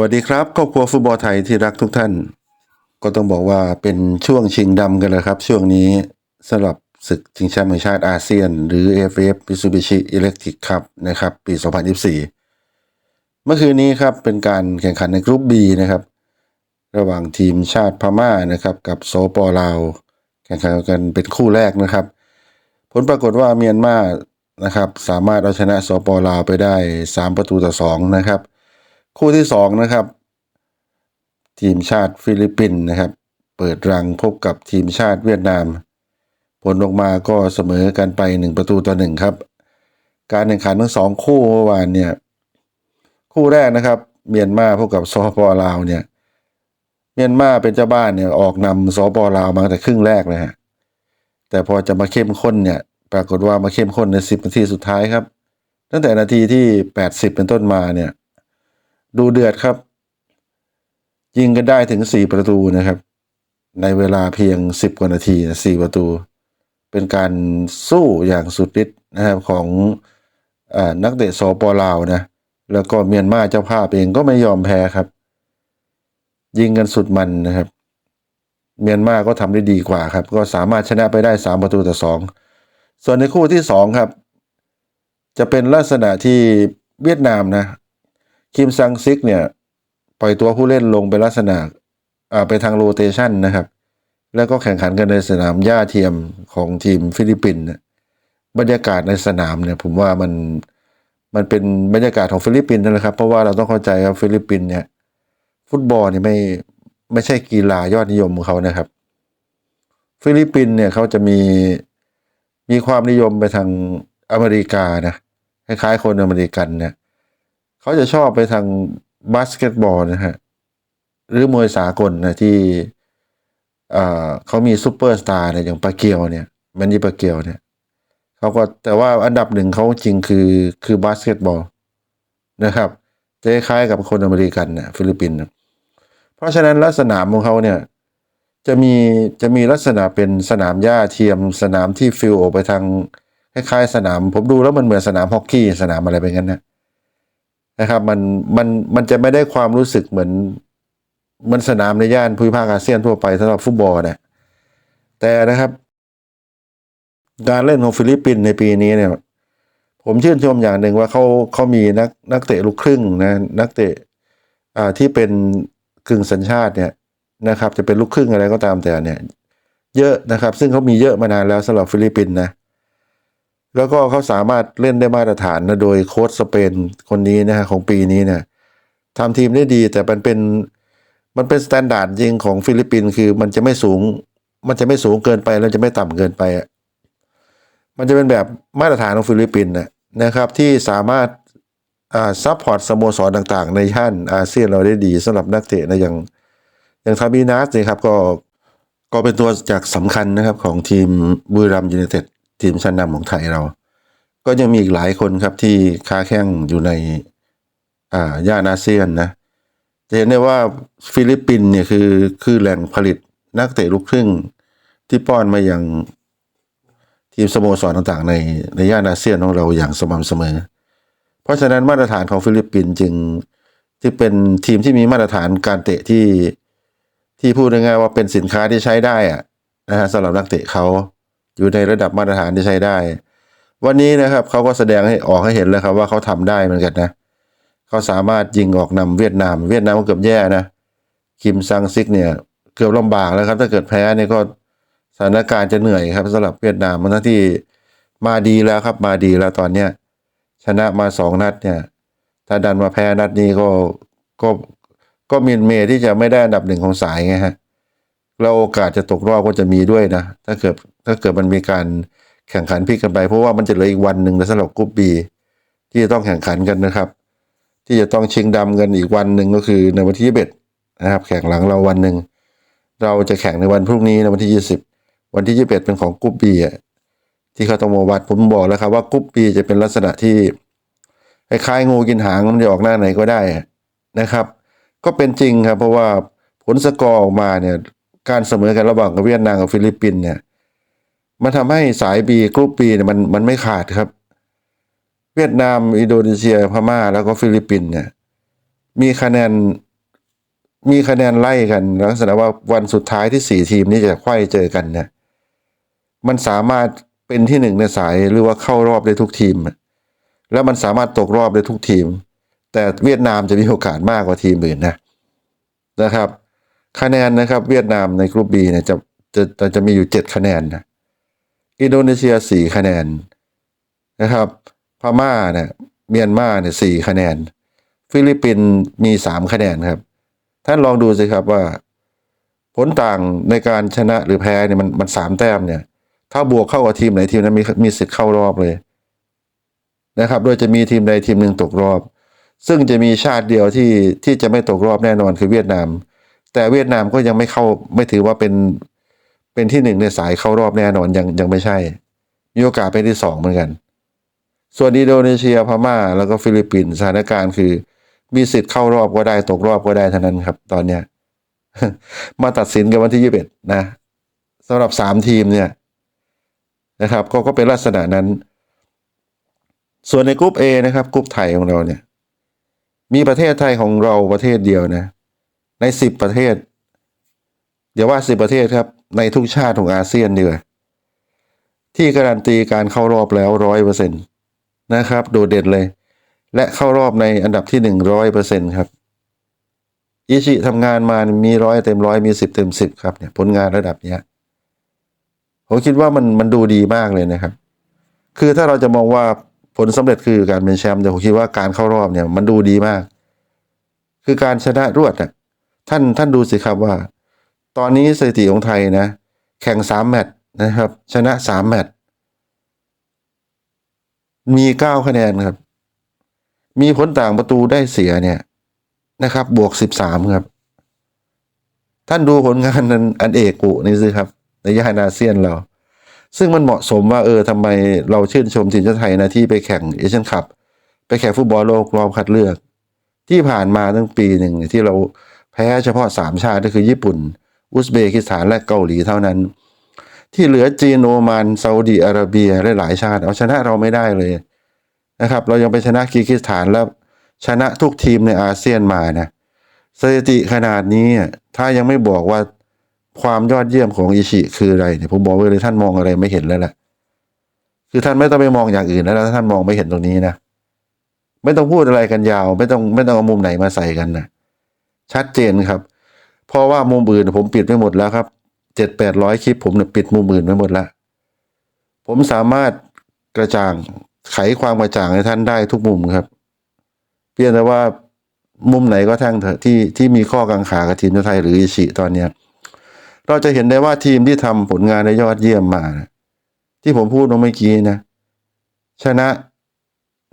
วัสดีครับครอบครัวฟุตบอลไทยที่รักทุกท่าน ก็ต้องบอกว่าเป็นช่วงชิงดำกันเลยครับ ช่วงนี้สำหรับศึกชิงแชมป์แห่งชาติอาเซียน หรือ AFF Mitsubishi Electric Cup นะครับ ปี 2024 เมื่อคืนนี้ครับเป็นการแข่งขันในกรุ๊ป B นะครับ ระหว่างทีมชาติพม่านะครับ กับโซปอลาว แข่งขันกันเป็นคู่แรกนะครับ ผลปรากฏว่าเมียนมานะครับ สามารถเอาชนะสปอลาวไปได้ 3 ประตูต่อ 2 นะครับ คู่ที่2นะครับ ทีมชาติฟิลิปปินส์นะครับ เปิดรังพบกับทีมชาติเวียดนาม ผลออกมาก็เสมอกันไป1ประตูต่อ1ครับ การแข่งขันทั้งสองคู่เมื่อวานเนี่ย คู่แรกนะครับ เมียนมาพบกับสปลาวเนี่ย เมียนมาเป็นเจ้าบ้านเนี่ยออกนำสปลาวมาแต่ครึ่งแรกเลยฮะแต่พอจะมาเข้มข้นเนี่ย ปรากฏว่ามาเข้มข้นในสิบนาทีสุดท้ายครับ ตั้งแต่นาทีที่แปดสิบเป็นต้นมาเนี่ย ดูเดือดครับ ยิงกันได้ถึงสี่ประตูนะครับ ในเวลาเพียงสิบกว่านาทีนะสี่ประตู เป็นการสู้อย่างสุดฤทธิ์นะครับของอนักเตะสปลาวนะแล้วก็เมียนมาเจ้าภาพเองก็ไม่ยอมแพ้ครับ ยิงกันสุดมันนะครับ เมียนมาก็ทำได้ดีกว่าครับ ก็สามารถชนะไปได้สามประตูต่อสองส่วนในคู่ที่สองครับ จะเป็นลักษณะที่เวียดนามนะ คิมซังซิกเนี่ย ปล่อยตัวผู้เล่นลงเป็นลักษณะอ่าไปทางโรเตชันนะครับ แล้วก็แข่งขันกันในสนามหญ้าเทียมของทีมฟิลิปปินส์บรรยากาศในสนามเนี่ย ผมว่ามันมันเป็นบรรยากาศของฟิลิปปินส์นั่นแหละครับ เพราะว่าเราต้องเข้าใจครับฟิลิปปินส์เนี่ย ฟุตบอลเนี่ยไม่ไม่ใช่กีฬายอดนิยมของเขานะครับ ฟิลิปปินส์เนี่ยเขาจะมีมีความนิยมไปทางอเมริกานะคล้ายๆคนอเมริกันเนี่ย เขาจะชอบไปทางบาสเกตบอลนะฮะ หรือมวยสากลนะที่อ่าเขามีซูเปอร์สตาร์เนี่ยอย่างปาเกียวเนี่ยแมนนี่ปาเกียวเนี่ยเขาก็แต่ว่าอันดับหนึ่งเขาจริงคือคือบาสเกตบอลนะครับจะคล้ายๆกับคนอเมริกันนะฟิลิปปินส์เพราะฉะนั้นลักษณะของเขาเนี่ยจะมีจะมีลักษณะเป็นสนามหญ้าเทียมสนามที่ฟิลออกไปทางคล้ายๆสนาม ผมดูแล้วมันเหมือนสนามฮอกกี้สนามอะไรไปงั้นนะ นะครับมันมันมันจะไม่ได้ความรู้สึกเหมือนเหมันสนามในย่านภูมิภาคอาเซียนทั่วไปสำหรับฟุตบอลนะแต่นะครับ การเล่นของฟิลิปปินส์ในปีนี้เนี่ย ผมชื่นชมอย่างหนึ่งว่าเขาเขามีนักนักเตะลูกครึ่งนะนักเตะอ่าที่เป็นกึ่งสัญชาติเนี่ยนะครับ จะเป็นลูกครึ่งอะไรก็ตามแต่เนี่ย เยอะนะครับ ซึ่งเขามีเยอะมานานแล้วสำหรับฟิลิปปินส์นะ แล้วก็เขาสามารถเล่นได้มาตรฐานนะโดยโค้ชสเปนคนนี้นะฮะของปีนี้เนี่ยทำทีมได้ดีแต่มันเป็นมันเป็นสแตนดาร์ดจริงของฟิลิปปินส์คือมันจะไม่สูง มันจะไม่สูงเกินไปแล้วจะไม่ต่ำเกินไปอะมันจะเป็นแบบมาตรฐานของฟิลิปปินส์นะนะครับที่สามารถอ่าซัพพอร์ตสโมสรต่างๆ ในย่านอาเซียนเราได้ดีสำหรับนักเตะนะอย่างอย่างทาบีนัสนี่ยครับก็ก็เป็นตัวจากสำคัญนะครับของทีมบุรีรัมย์ยูไนเต็ด ทีมชั้นนำของไทยเรา ก็ยังมีอีกหลายคนครับที่ค้าแข่งอยู่ในอ่าย่านอาเซียนนะจะเห็นได้ว่าฟิลิปปินส์เนี่ยคือคือแหล่งผลิตนักเตะลูกครึ่ง ที่ป้อนมาอย่างทีมสโมสรต่างๆ ในในย่านอาเซียนของเราอย่างสม่ำเสมอ เพราะฉะนั้นมาตรฐานของฟิลิปปินส์จึงที่เป็นทีมที่มีมาตรฐานการเตะที่ที่พูดง่ายๆว่าเป็นสินค้าที่ใช้ได้อะนะฮะสำหรับนักเตะเขา อยู่ในระดับมาตรฐานที่ใช้ได้ วันนี้นะครับเขาก็แสดงให้ออกให้เห็นแล้วครับว่าเขาทำได้เหมือนกันนะเขาสามารถยิงออกนำเวียดนาม เวียดนามก็เกือบแย่นะคิมซังซิกเนี่ยเกือบลำบากแล้วครับ ถ้าเกิดแพ้เนี่ยก็สถานการณ์จะเหนื่อยครับสำหรับเวียดนามทั้งที่มาดีแล้วครับมาดีแล้วตอนเนี้ยชนะมาสองนัดเนี่ยถ้าดันมาแพ้นัดนี้ก็ก็ก็มีเมที่จะไม่ได้อันดับหนึ่งของสายไงฮะแล้วโอกาสจะตกรอบก็จะมีด้วยนะ ถ้าเกิด ถ้าเกิดมันมีการแข่งขันพลิกกันไป เพราะว่ามันจะเหลืออีกวันหนึ่งสำหรับกรุ๊ปบีที่จะต้องแข่งขันกันนะครับ ที่จะต้องชิงดำกันอีกวันหนึ่งก็คือในวันที่ยี่สิบนะครับ แข่งหลังเราวันหนึ่งเราจะแข่งในวันพรุ่งนี้ในวันที่ยี่สิบวันที่ยี่สิบเป็นของกรุ๊ปบีที่เขาต้องมาวัดผมบอกแล้วครับว่ากรุ๊ปบีจะเป็นลักษณะที่คล้ายๆงูกินหางมันจะออกหน้าไหนก็ได้นะครับ ก็เป็นจริงครับ เพราะว่าผลสกอร์ออกมาเนี่ยการเสมอกันระหว่างเวียดนามกับฟิลิปปินส์เนี่ย มันทำให้สายบีกรุ๊ปบีเนี่ยมันมันไม่ขาดครับ เวียดนาม อินโดนีเซียพม่า แล้วก็ฟิลิปปินส์เนี่ยมีคะแนนมีคะแนนไล่กันลักษณะว่าวันสุดท้ายที่สี่ทีมนี้จะไขว้เจอกันเนี่ยมันสามารถเป็นที่หนึ่งในสายหรือว่าเข้ารอบได้ทุกทีม แล้วมันสามารถตกรอบได้ทุกทีม แต่เวียดนามจะมีโอกาสมากกว่าทีมอื่นนะนะครับ คะแนนนะครับ เวียดนามในกลุ่มบีเนี่ยจะจะจะจะมีอยู่เจ็ดคะแนนนะ อินโดนีเซียสี่คะแนนนะครับพม่าเนี่ยเมียนมาเนี่ยสี่คะแนน ฟิลิปปินส์มีสามคะแนนครับ ท่านลองดูสิครับว่า ผลต่างในการชนะหรือแพ้เนี่ยมันมันสามแต้มเนี่ย ถ้าบวกเข้ากับทีมไหนทีมนั้นมีมีสิทธิ์เข้ารอบเลยนะครับ โดยจะมีทีมใดทีมหนึ่งตกรอบ ซึ่งจะมีชาติเดียวที่ที่จะไม่ตกรอบแน่นอนคือเวียดนาม แต่เวียดนามก็ยังไม่เข้าไม่ถือว่าเป็น เป็นที่หนึ่งในสายเข้ารอบแน่นอนยังยังไม่ใช่ มีโอกาสเป็นที่สองเหมือนกัน ส่วนอินโดนีเซียพม่า แล้วก็ฟิลิปปินส์สถานการณ์คือ มีสิทธิ์เข้ารอบก็ได้ตกรอบก็ได้เท่านั้นครับ ตอนเนี้ยมาตัดสินกันวันที่ยี่สิบเอ็ดนะสำหรับสามทีมเนี่ยนะครับ ก็ก็เป็นลักษณะนั้น ส่วนในกลุ่ม A นะครับกลุ่มไทยของเราเนี่ย มีประเทศไทยของเราประเทศเดียวนะ ในสิบประเทศ เดี๋ยวว่าสิบประเทศครับ ในทุกชาติของอาเซียนเดียวาที่การันตีการเข้ารอบแล้วร้อยเปอร์เซ็นต์นะครับ โดดเด่นเลย และเข้ารอบในอันดับที่หนึ่งร้อยเปอร์เซ็นต์ครับอิชิทำงานมามีร้อยเต็มร้อยมีสิบเต็มสิบครับเนี่ยผลงานระดับเนี้ยผมคิดว่ามันมันดูดีมากเลยนะครับ คือถ้าเราจะมองว่าผลสำเร็จคือการเป็นแชมป์แต่ผมคิดว่าการเข้ารอบเนี่ยมันดูดีมาก คือการชนะรวดอะท่านท่านดูสิครับว่า ตอนนี้สถิติของไทยนะ แข่งสามแมตช์นะครับ ชนะสามแมตช์มีเก้าคะแนนครับ มีผลต่างประตูได้เสียเนี่ยนะครับ บวกสิบสามครับ ท่านดูผลงานนั้นอันเอกอุนี่สิครับ ในย่านอาเซียนเรา ซึ่งมันเหมาะสมว่าเออทำไมเราชื่นชมทีมชาติไทยนะที่ไปแข่งเอเชียนคัพไปแข่งฟุตบอลโลกรอบคัดเลือก ที่ผ่านมาตั้งปีหนึ่งที่เราแพ้เฉพาะสามชาติก็คือญี่ปุ่น อุซเบกิสถานและเกาหลีเท่านั้น ที่เหลือจีนโอมานซาอุดีอาระเบียและหลายชาติ เอาชนะเราไม่ได้เลยนะครับ เรายังไปชนะกีกิสถานแล้วชนะทุกทีมในอาเซียนมานะสถิติขนาดนี้ถ้ายังไม่บอกว่าความยอดเยี่ยมของอิชิคืออะไรเนี่ยผมบอกไว้เลยท่านมองอะไรไม่เห็นแล้วแหละคือท่านไม่ต้องไปมองอย่างอื่นแล้วถ้าท่านมองไม่เห็นตรงนี้นะไม่ต้องพูดอะไรกันยาว ไม่ต้องไม่ต้องเอามุมไหนมาใส่กันนะชัดเจนครับ เพราะว่ามุมอื่นผมปิดไปหมดแล้วครับเจ็ดแปดร้อยคลิปผมเนี่ยปิดมุมอื่นไปหมดแล้วผมสามารถกระจ่างไขความกระจ่างให้ท่านได้ทุกมุมครับ เพียงแต่ว่ามุมไหนก็ทั้งเถอะที่ที่มีข้อกังขากับทีมชาติไทยหรืออิชิตอนเนี้ยเราจะเห็นได้ว่าทีมที่ทำผลงานได้ยอดเยี่ยมมานะที่ผมพูดเมื่อกี้นะ ชนะ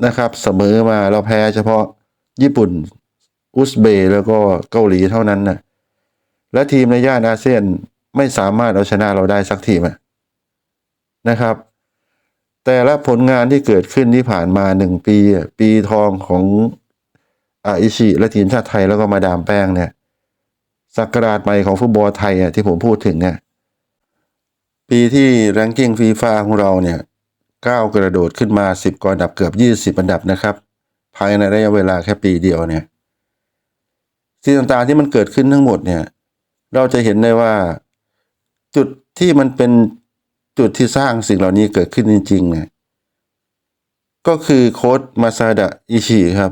นะครับ เสมอมาเราแพ้เฉพาะญี่ปุ่น อุซเบย์แล้วก็เกาหลีเท่านั้นนะ และทีมในย่านอาเซียนไม่สามารถเอาชนะเราได้สักทีมนะครับ แต่ละผลงานที่เกิดขึ้นที่ผ่านมาหนึ่งปี ปีทองของอาอิชิและทีมชาติไทยแล้วก็มาดามแป้งเนี่ยสักราชใหม่ของฟุตบอลไทยอะที่ผมพูดถึงเนี่ยปีที่แรงกิ้งฟีฟ่าของเราเนี่ยก้าวกระโดดขึ้นมาสิบกอันดับเกือบยี่สิบอันดับนะครับ ภายในระยะเวลาแค่ปีเดียวเนี่ยสิ่งต่างๆที่มันเกิดขึ้นทั้งหมดเนี่ย เราจะเห็นได้ว่า จุดที่มันเป็นจุดที่สร้างสิ่งเหล่านี้เกิดขึ้นจริงๆเนี่ยก็คือโค้ชมาซาดะอิชิครับ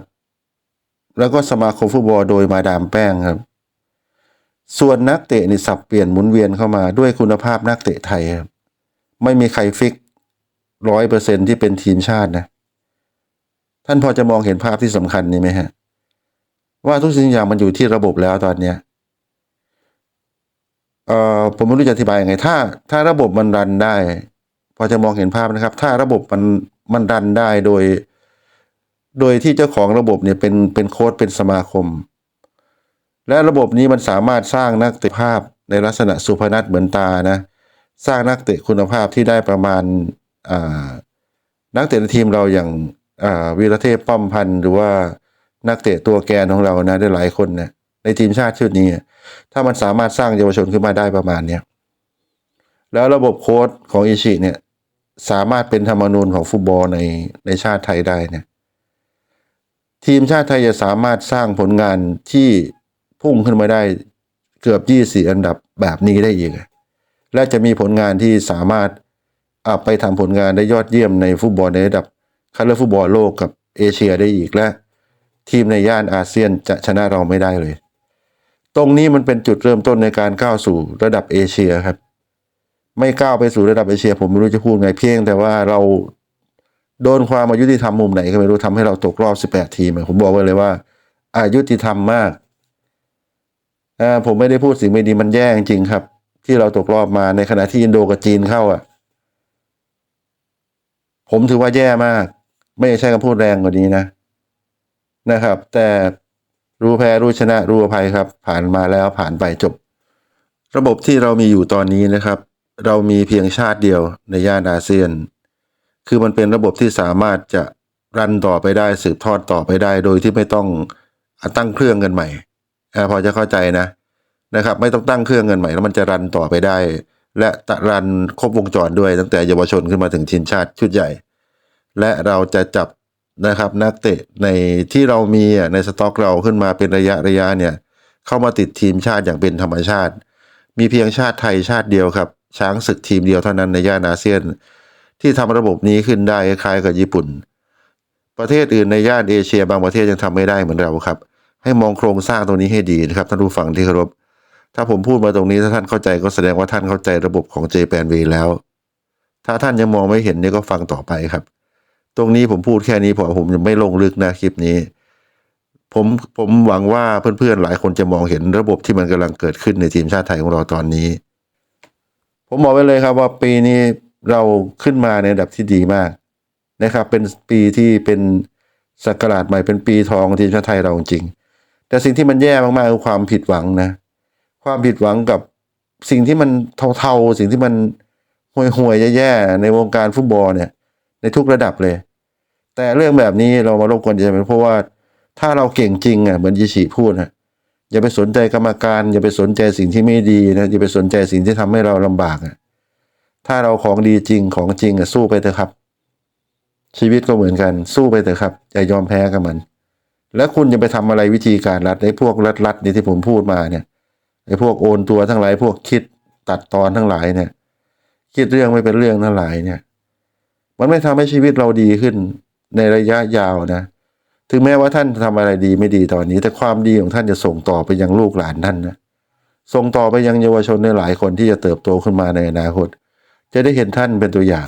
แล้วก็สมาคมฟุตบอลโดยมาดามแป้งครับ ส่วนนักเตะนี่สับเปลี่ยนหมุนเวียนเข้ามาด้วยคุณภาพนักเตะไทยครับ ไม่มีใครฟิกร้อยเปอร์เซ็นที่เป็นทีมชาตินะ ท่านพอจะมองเห็นภาพที่สำคัญนี้ไหมฮะ ว่าทุกสิ่งอย่างมันอยู่ที่ระบบแล้วตอนเนี้ย เอ่อผมไม่รู้จะอธิบายยังไง ถ้า ถ้าระบบมันรันได้ พอจะมองเห็นภาพนะครับ ถ้าระบบมันมันรันได้โดย โดยที่เจ้าของระบบเนี่ยเป็นเป็นโค้ชเป็นสมาคม และระบบนี้มันสามารถสร้างนักเตะภาพในลักษณะสุพนัทเหมือนตานะ สร้างนักเตะคุณภาพที่ได้ประมาณอ่านักเตะในทีมเราอย่างอ่าวีรเทพป้อมพันธ์หรือว่านักเตะตัวแกนของเรานะได้หลายคนเนะ ในทีมชาติชุดนี้ ถ้ามันสามารถสร้างเยาวชนขึ้นมาได้ประมาณเนี้ยแล้วระบบโค้ดของอิชิเนี่ย สามารถเป็นธรรมนูญของฟุตบอลในในชาติไทยได้เนี่ย ทีมชาติไทยจะสามารถสร้างผลงานที่พุ่งขึ้นมาได้เกือบยี่สี่อันดับแบบนี้ได้อีกและจะมีผลงานที่สามารถอะไปทำผลงานได้ยอดเยี่ยมในฟุตบอลในระดับคัดเลือกฟุตบอลโลกกับเอเชียได้อีกและ ทีมในย่านอาเซียนจะชนะเราไม่ได้เลย ตรงนี้มันเป็นจุดเริ่มต้นในการก้าวสู่ระดับเอเชียครับ ไม่ก้าวไปสู่ระดับเอเชีย ผมไม่รู้จะพูดไงเพียง แต่ว่าเราโดนความอายุติธรรมมุมไหนก็ไม่รู้ทำให้เราตกรอบ 18 ทีมผมบอกไว้เลยว่า อายุติธรรมมากผมไม่ได้พูดสิ่งไม่ดีมันแย่จริงครับ ที่เราตกรอบมาในขณะที่อินโดกับจีนเข้าอะ ผมถือว่าแย่มาก ไม่ใช่คำพูดแรงกว่านี้นะนะครับ แต่ รู้แพ้รู้ชนะรู้อภัยครับ ผ่านมาแล้วผ่านไปจบ ระบบที่เรามีอยู่ตอนนี้นะครับ เรามีเพียงชาติเดียวในย่านอาเซียน คือมันเป็นระบบที่สามารถจะรันต่อไปได้สืบทอดต่อไปได้ โดยที่ไม่ต้องตั้งเครื่องกันใหม่อพอจะเข้าใจนะนะครับ ไม่ต้องตั้งเครื่องกันใหม่ แล้วมันจะรันต่อไปได้ และตะรันครบวงจรด้วยตั้งแต่เยาวชนขึ้นมาถึงทีมชาติชุดใหญ่ และเราจะจับ นะครับ นักเตะในที่เรามีในสต็อกเราขึ้นมาเป็นระยะระยะเนี่ยเข้ามาติดทีมชาติอย่างเป็นธรรมชาติ มีเพียงชาติไทยชาติเดียวครับ ช้างศึกทีมเดียวเท่านั้นในย่านอาเซียน ที่ทำระบบนี้ขึ้นได้คล้ายกับญี่ปุ่น ประเทศอื่นในย่านเอเชียบางประเทศยังทำไม่ได้เหมือนเราครับ ให้มองโครงสร้างตรงนี้ให้ดีนะครับท่านผู้ฟังที่เคารพถ้าผมพูดมาตรงนี้ถ้าท่านเข้าใจก็แสดงว่าท่านเข้าใจระบบของ JPN V แล้ว ถ้าท่านยังมองไม่เห็นนี่ก็ฟังต่อไปครับ ตรงนี้ผมพูดแค่นี้พราะผมยังไม่ลงลึกนะคลิปนี้ ผมผมหวังว่าเพื่อนๆหลายคนจะมองเห็นระบบที่มันกำลังเกิดขึ้นในทีมชาติไทยของเราตอนนี้ ผมบอกไว้เลยครับว่าปีนี้เราขึ้นมาในระดับที่ดีมากนะครับ เป็นปีที่เป็นสักราชใหม่เป็นปีทองของทีมชาติไทยเราจริง แต่สิ่งที่มันแย่มากๆคือความผิดหวังนะ ความผิดหวังกับสิ่งที่มันเทาๆ สิ่งที่มันห่วยๆแย่ๆในวงการฟุตบอลเนี่ย ในทุกระดับเลย แต่เรื่องแบบนี้เรามารบกวนจะเป็นเพราะว่าถ้าเราเก่งจริงอะเหมือนยิชิพูดนะอย่าไปสนใจกรรมการอย่าไปสนใจสิ่งที่ไม่ดีนะอย่าไปสนใจสิ่งที่ทำให้เราลำบากอะถ้าเราของดีจริงของจริงอะสู้ไปเถอะครับ ชีวิตก็เหมือนกันสู้ไปเถอะครับอย่ายอมแพ้กับมัน แล้วคุณจะไปทำอะไรวิธีการรัดไอ้พวกรัดรัดนี่ที่ผมพูดมาเนี่ยไอ้พวกโอนตัวทั้งหลายพวกคิดตัดตอนทั้งหลายเนี่ย คิดเรื่องไม่เป็นเรื่องทั้งหลายเนี่ย มันไม่ทำให้ชีวิตเราดีขึ้นในระยะยาวนะ ถึงแม้ว่าท่านทำอะไรดีไม่ดีตอนนี้ แต่ความดีของท่านจะส่งต่อไปยังลูกหลานท่านนะส่งต่อไปยังเยาวชนในหลายคนที่จะเติบโตขึ้นมาในอนาคต จะได้เห็นท่านเป็นตัวอย่าง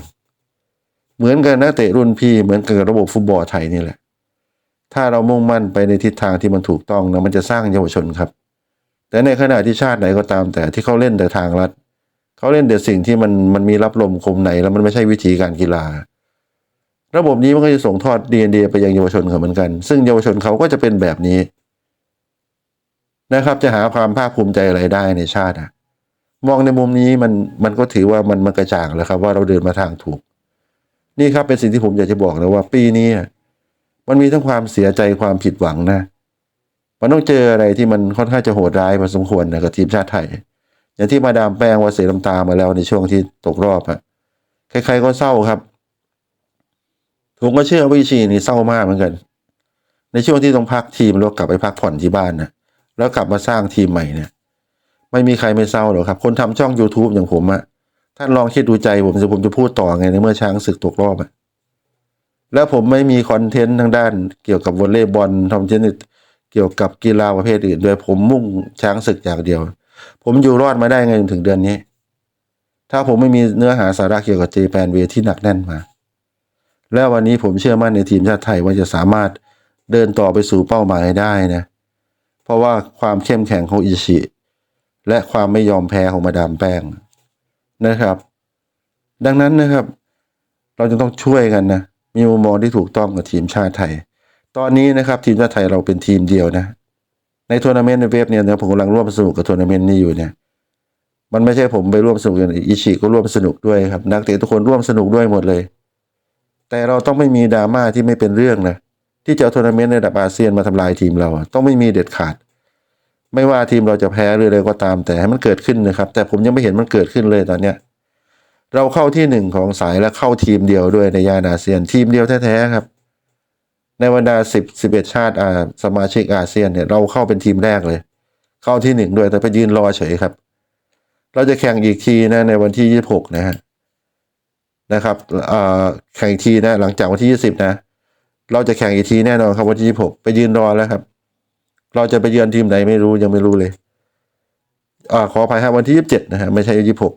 เหมือนกันนักเตะรุ่นพี่เหมือนกับระบบฟุตบอลไทยนี่แหละ ถ้าเรามุ่งมั่นไปในทิศทางที่มันถูกต้องนะมันจะสร้างเยาวชนครับ แต่ในขณะที่ชาติไหนก็ตามแต่ที่เขาเล่นแต่ทางลัด เขาเล่นแต่สิ่งที่มันมันมีรับลมคมในแล้วมันไม่ใช่วิธีการกีฬา ระบบนี้มันก็จะส่งทอด DNA ไปยังเยาวชนเขาเหมือนกัน ซึ่งเยาวชนเขาก็จะเป็นแบบนี้นะครับ จะหาความภาคภูมิใจอะไรได้ในชาติอะมองในมุมนี้มันมันก็ถือว่ามันมันกระจ่างแล้วครับ ว่าเราเดินมาทางถูก นี่ครับเป็นสิ่งที่ผมอยากจะบอกนะว่า ปีนี้มันมีทั้งความเสียใจความผิดหวังนะมันต้องเจออะไรที่มันค่อนข้างจะโหดร้ายพอสมควรนะกับทีมชาติไทย อย่างที่มาดามแป้งว่าเสียน้ำตามาแล้วในช่วงที่ตกรอบอะใครๆก็เศร้าครับ ผมก็เชื่อว่าวิชีนี่เศร้ามากเหมือนกัน ในช่วงที่ต้องพักทีมแล้วกลับไปพักผ่อนที่บ้านนะแล้วกลับมาสร้างทีมใหม่เนี่ย ไม่มีใครไม่เศร้าหรอกครับ คนทำช่อง youtube อย่างผมอะท่านลองคิดดูใจผมจะผมจะพูดต่อไงในเมื่อช้างศึกตกรอบอะแล้วผมไม่มีคอนเทนต์ทางด้าน เกี่ยวกับวอลเลย์บอลทำเทนนิสเกี่ยวกับกีฬาประเภทอื่นด้วยผมมุ่งช้างศึกอย่างเดียว ผมอยู่รอดมาได้ไงจนถึงเดือนนี้ ถ้าผมไม่มีเนื้อหาสาระเกี่ยวกับเจแปนเวที่หนักแน่นมา แล้ววันนี้ผมเชื่อมั่นในทีมชาติไทยว่าจะสามารถเดินต่อไปสู่เป้าหมายได้นะ เพราะว่าความเข้มแข็งของอิชิ และความไม่ยอมแพ้ของมาดามแป้งนะครับ ดังนั้นนะครับ เราจะต้องช่วยกันนะมีมุมมองที่ถูกต้องกับทีมชาติไทย ตอนนี้นะครับ ทีมชาติไทยเราเป็นทีมเดียวนะ ในทัวร์นาเมนต์ในเว็บเนี่ยนะผมกำลังร่วมสนุกกับทัวร์นาเมนต์นี้อยู่เนี่ย มันไม่ใช่ผมไปร่วมสนุกอย่างอิชิก็ร่วมสนุกด้วยครับ นักเตะทุกคนร่วมสนุกด้วยหมดเลย แต่เราต้องไม่มีดราม่าที่ไม่เป็นเรื่องนะที่จะเอาทัวร์นาเมนต์ในระดับอาเซียนมาทำลายทีมเราต้องไม่มีเด็ดขาด ไม่ว่าทีมเราจะแพ้หรืออะไรก็ตามแต่ให้มันเกิดขึ้นนะครับ แต่ผมยังไม่เห็นมันเกิดขึ้นเลยตอนเนี้ยเราเข้าที่หนึ่งของสายและเข้าทีมเดียวด้วยในย่านอาเซียนทีมเดียวแท้ๆครับ ในบรรดาสิบสิบเอ็ดชาติอาสมาชิกอาเซียนเนี่ยเราเข้าเป็นทีมแรกเลย เข้าที่หนึ่งด้วยแต่ไปยืนรอเฉยครับ เราจะแข่งอีกทีนะในวันที่ยี่สิบหกนะฮะนะครับอ่อแข่งอีกทีนะ หลังจากวันที่ยี่สิบนะ เราจะแข่งอีกทีแน่นอนครับวันที่ยี่สิบหกไปยืนรอแล้วครับ เราจะไปเยือนทีมไหนไม่รู้ยังไม่รู้เลยอ่าขออภัยครับวันที่ยี่สิบเจ็ดนะฮะไม่ใช่ยี่สิบหก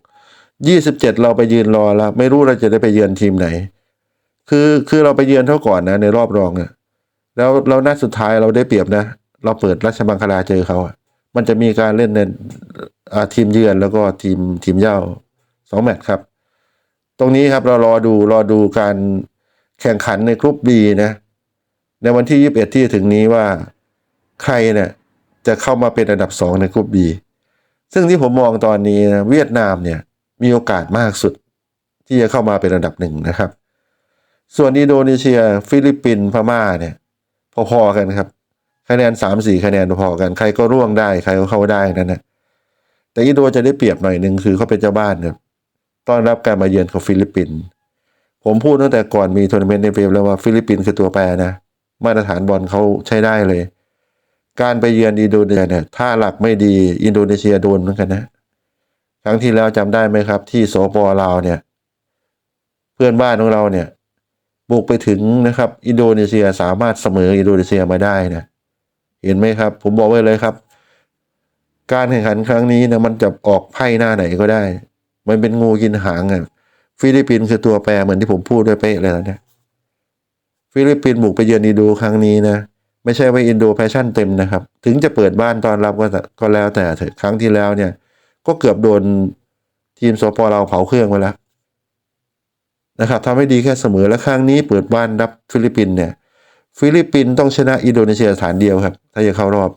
ยี่สิบเจ็ดเราไปยืนรอแล้ว ไม่รู้เราจะได้ไปเยือนทีมไหน คือคือเราไปเยือนเท่าก่อนนะ ในรอบรองอะแล้วเรานัดสุดท้ายเราได้เปรียบนะ เราเปิดราชบังคลาเจอเขาอะมันจะมีการเล่นในทีมเยือนแล้วก็ทีมทีมเย่าสองแมตช์ครับ ตรงนี้ครับเรารอดูรอดูการแข่งขันในกรุ๊ปบีนะ ในวันที่ยี่สิบเอ็ดที่ถึงนี้ว่าใครเนี่ยจะเข้ามาเป็นอันดับสองในกรุ๊ปบีซึ่งที่ผมมองตอนนี้นะเวียดนามเนี่ยมีโอกาสมากสุดที่จะเข้ามาเป็นอันดับหนึ่งนะครับ ส่วนอินโดนีเซีย ฟิลิปปินส์พม่าเนี่ย พอๆกันครับ คะแนนสามสี่คะแนนพอๆกัน ใครก็ร่วงได้ ใครก็เข้าได้นั่นนะแต่อินโดจะได้เปรียบหน่อยหนึ่งคือเขาเป็นเจ้าบ้านครับต้อนรับการมาเยือนของฟิลิปปินส์ผมพูดตั้งแต่ก่อนมีทัวร์นาเมนต์ในเฟมแล้วว่าฟิลิปปินส์คือตัวแปรนะ มาตรฐานบอลเขาใช้ได้เลย การไปเยือนอินโดนีเซียเนี่ยถ้าหลักไม่ดีอินโดนีเซียโดนเหมือนกันนะ ครั้งที่แล้วจำได้ไหมครับ ที่โสปลาวเนี่ย เพื่อนบ้านของเราเนี่ย บุกไปถึงนะครับ อินโดนีเซียสามารถเสมออินโดนีเซียมาได้นะเห็นไหมครับ ผมบอกไว้เลยครับ การแข่งขันครั้งนี้นะมันจะออกไพ่หน้าไหนก็ได้ มันเป็นงูกินหางอะฟิลิปปินส์คือตัวแปรเหมือนที่ผมพูดด้วยเป๊ะเลยนะเนี่ยฟิลิปปินส์บุกไปเยือนอินโดครั้งนี้นะไม่ใช่ว่าอินโดแพชชั่นเต็มนะครับ ถึงจะเปิดบ้านตอนรับก็แต่ก็แล้วแต่เถอะครั้งที่แล้วเนี่ย ก็เกือบโดนทีมสปเราเผาเครื่องไปแล้ว นะครับทำให้ดีแค่เสมอและครั้งนี้เปิดบ้านรับฟิลิปปินส์เนี่ย ฟิลิปปินส์ต้องชนะอินโดนีเซียฐานเดียวครับ ถ้าจะเข้ารอบ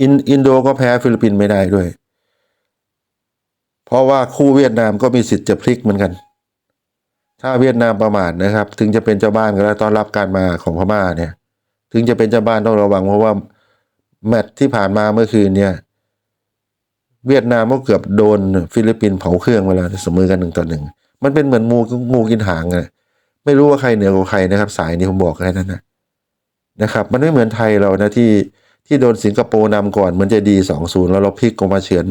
อินอินโดก็แพ้ฟิลิปปินส์ไม่ได้ด้วย เพราะว่าคู่เวียดนามก็มีสิทธิ์จะพลิกเหมือนกัน ถ้าเวียดนามประมาทนะครับ ถึงจะเป็นเจ้าบ้านก็แล้วต้อนรับการมาของพม่าเนี่ย ถึงจะเป็นเจ้าบ้านต้องระวังเพราะว่าแมตช์ที่ผ่านมาเมื่อคืนเนี่ยเวียดนามก็เกือบโดนฟิลิปปินส์เผาเครื่องเวลาเสมอกันหนึ่งต่อหนึ่ง มันเป็นเหมือนงูงูกินหางอะไม่รู้ว่าใครเหนือกว่าใครนะครับ สายนี้ผมบอกแค่นั้นนะนะครับ มันไม่เหมือนไทยเรานะที่ที่โดนสิงคโปร์นำก่อนมันจะดีสองศูนย์แล้วเราพลิกออกมาเฉือน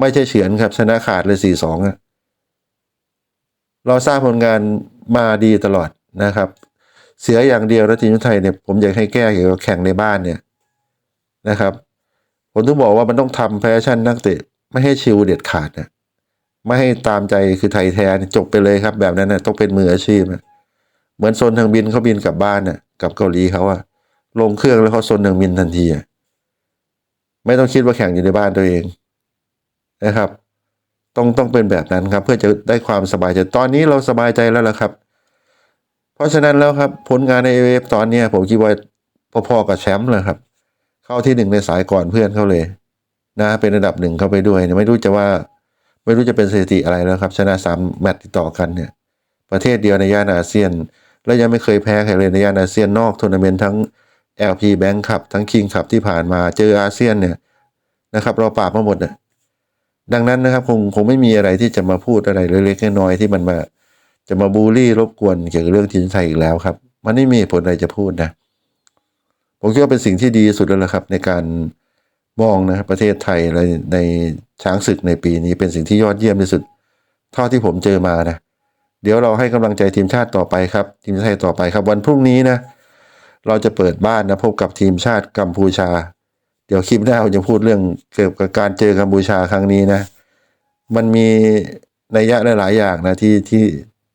ไม่ใช่เฉือนครับ ชนะขาดเลยสี่สองอะเราสร้างผลงานมาดีตลอดนะครับ เสียอย่างเดียวแล้วทีมไทยเนี่ยผมอยากให้แก้เกี่ยวกับแข่งในบ้านเนี่ยนะครับ ผมถึงบอกว่ามันต้องทำแฟชั่นนักเตะไม่ให้ชิวเด็ดขาดนะ ไม่ให้ตามใจคือไทยแท้จบไปเลยครับ แบบนั้นนะต้องเป็นมืออาชีพนะเหมือนโซนทางบินเขาบินกลับบ้านนะ่ะกับเกาหลีเขาอะลงเครื่องแล้วเขาโซนทางบินทันทีอะไม่ต้องคิดว่าแข่งอยู่ในบ้านตัวเองนะครับ ต้องต้องเป็นแบบนั้นครับ เพื่อจะได้ความสบายใจตอนนี้เราสบายใจแล้วล่ะครับ เพราะฉะนั้นแล้วครับ ผลงานในเอฟตอนนี้ผมคิดว่าพอๆกับแชมป์เลยครับ เข้าที่หนึ่งในสายก่อนเพื่อนเขาเลย นะ เป็นระดับหนึ่งเข้าไปด้วย ไม่รู้จะว่า ไม่รู้จะเป็นสถิติอะไรแล้วครับ ชนะสามแมตช์ติดต่อกันเนี่ย ประเทศเดียวในย่านอาเซียน และยังไม่เคยแพ้ใครเลยในย่านอาเซียนนอกทัวร์นาเมนต์ทั้ง LP Bank คับทั้ง King คับที่ผ่านมาเจออาเซียนเนี่ยนะครับ เราปราบมาหมดนะดังนั้นนะครับคงคงไม่มีอะไรที่จะมาพูดอะไรเล็กๆน้อยๆที่มันมา จะมาบูลลี่รบกวนเกี่ยวกับเรื่องทีมไทยอีกแล้วครับ มันไม่มีผลอะไรจะพูดนะผมคิดว่าเป็นสิ่งที่ดีสุดแล้วละครับ ในการ มองนะประเทศไทยในในช้างศึกในปีนี้เป็นสิ่งที่ยอดเยี่ยมที่สุด เท่าที่ผมเจอมานะ เดี๋ยวเราให้กำลังใจทีมชาติต่อไปครับ ทีมชาติไทยต่อไปครับ วันพรุ่งนี้นะ เราจะเปิดบ้านนะพบกับทีมชาติกัมพูชา เดี๋ยวคลิปหน้าผมจะพูดเรื่องเกี่ยวกับการเจอกัมพูชาครั้งนี้นะ มันมีนัยยะหลายๆอย่างนะที่ที่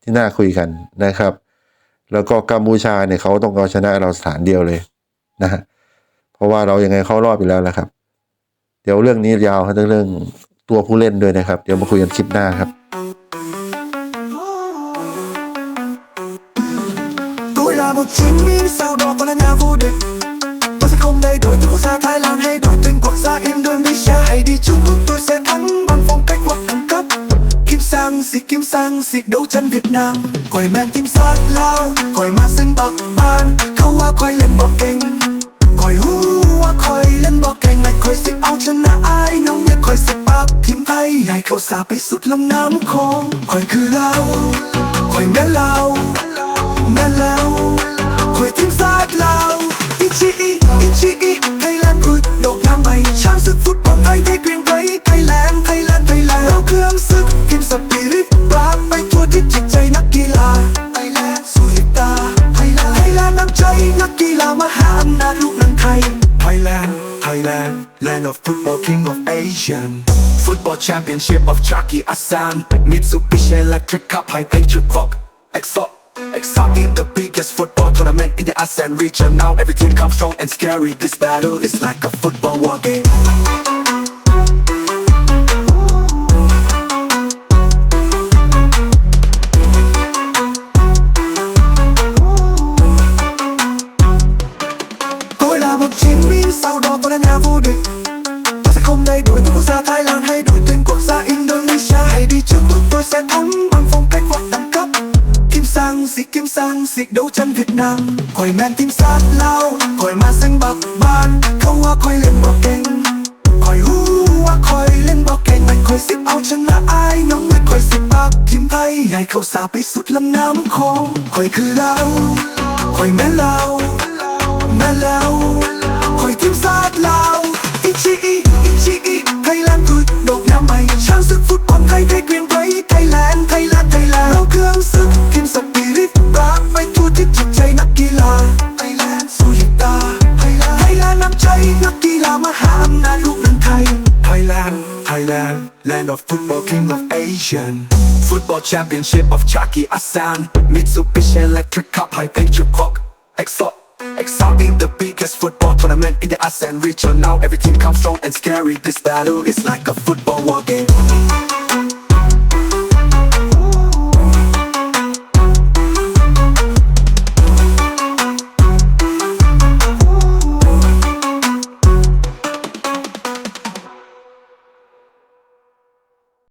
ที่น่าคุยกันนะครับ แล้วก็กัมพูชาเนี่ยเขาต้องเอาชนะเราสถานเดียวเลยนะเพราะว่าเรายังไงเข้ารอบอยู่แล้วแหละครับ เดี๋ยวเรื่องนี้ยาวครับเรื่องตัวผู้เล่นด้วยนะครับ เดี๋ยวมาคุยกันคลิปหน้าครับดูฉันเวียดนามคอยแมนทิมซัดลาคอยมาซึ่งปักบาน เขาว่าคอยเล่นบอกเก่ง คอยสิเอาชนะอายน้องอย่าคอยสิปับทิมไปใหญ่เขาสาไปสุดลำน้ำคงคอยคือเราคอยแม่เราแม่เราคอยทิ้งซากเราอิชิอิอิชิอิ World Championship of Jackie Assam Mitsubishi Electric Cup High Danger Clock XO Exotic, the biggest football tournament in the ASEAN region. Now every team comes strong and scary. This battle is like a football war game. Tôi là một chiến binh sau đó tôi là าวดอกก็และงานฟูดึกภาษาคมได้ด้วยภาษาไทยลานให้ด้วยถึงกฎภาษาอินโดนีเซียให้ดีจุดทุกตัวเส้นทั้งบางฟง cách วัดดังกับคิมซังสิคิมซังสิ đấu chân Việt Nam คอยแมนทีมซาดเล่าคอยมาเส้นบักบานเขาว่าคอยเล่นบอกเก่งคอยหูว่าคอยเล่นบอก trang sức phút còn thay thế quyền vẫy thay là em, thay là thay là. Nấu cương sức kim sập kỳ rít ba mấy thua thích chụp chay nắp kỳ là thay là su hiệp ta. Thay là thay là nắp chay nắp kỳ là mà ham na lúc nâng thay. Thay là thay là land of football, king of asian. Football Championship of Jackie Asan Mitsubishi Electric Cup, High Picture Clock Exot Biggest football tournament in the ASEAN region. Now everything comes strong and scary. This battle is like a football war game